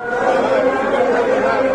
thank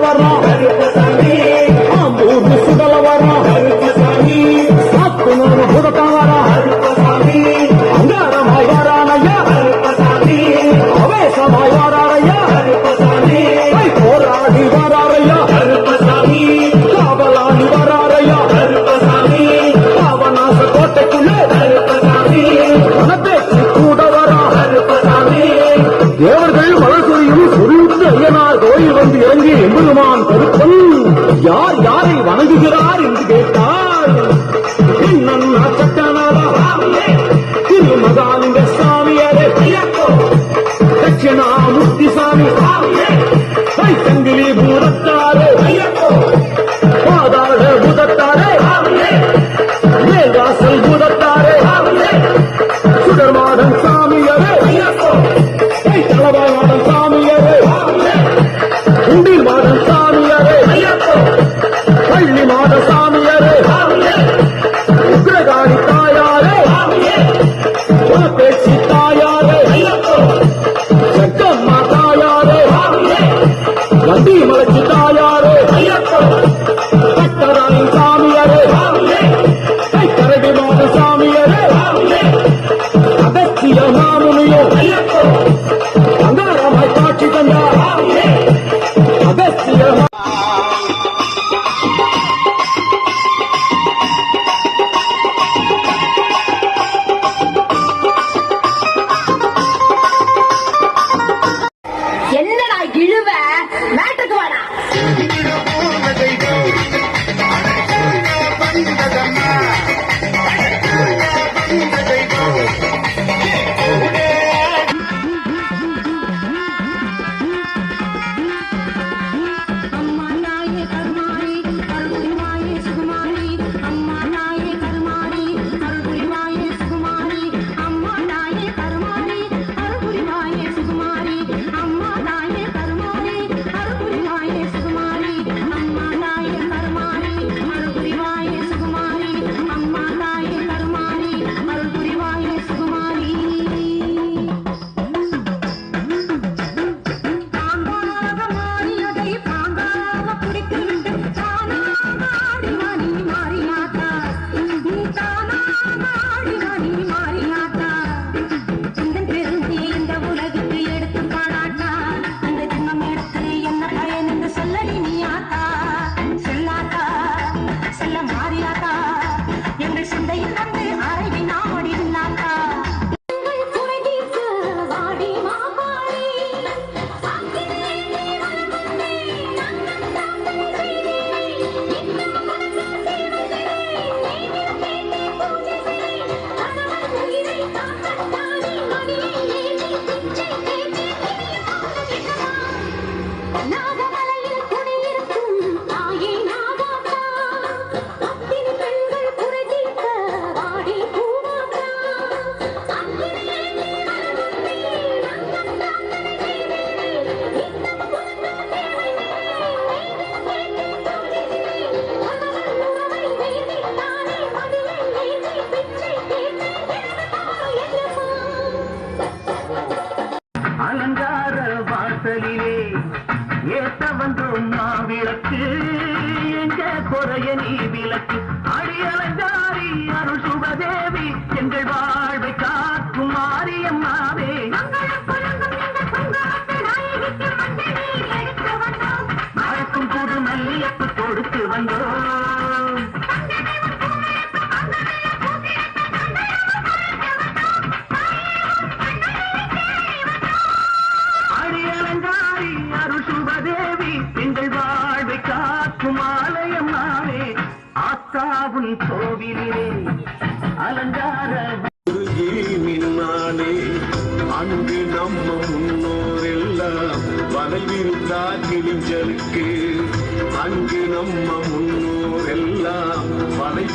அசு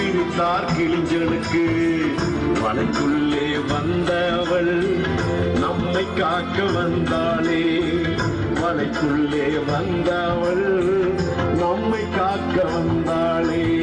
பிடித்தார் கிழிஞ்சனுக்கு வலைக்குள்ளே வந்தவள் நம்மை காக்க வந்தாளே. வலைக்குள்ளே வந்தவள் நம்மை காக்க வந்தாளே.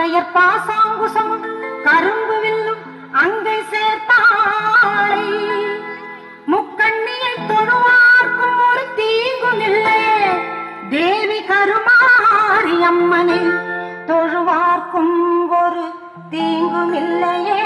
தந்தையர் பாசாங்குசம் கரும்பு வில்லும் அங்கை சேர்த்தாரை. முக்கண்ணியை தொழுவார்க்கும் ஒரு தீங்கும் இல்லை. தேவி கருமாரி அம்மனை தொழுவார்க்கும் ஒரு தீங்கும் இல்லையே.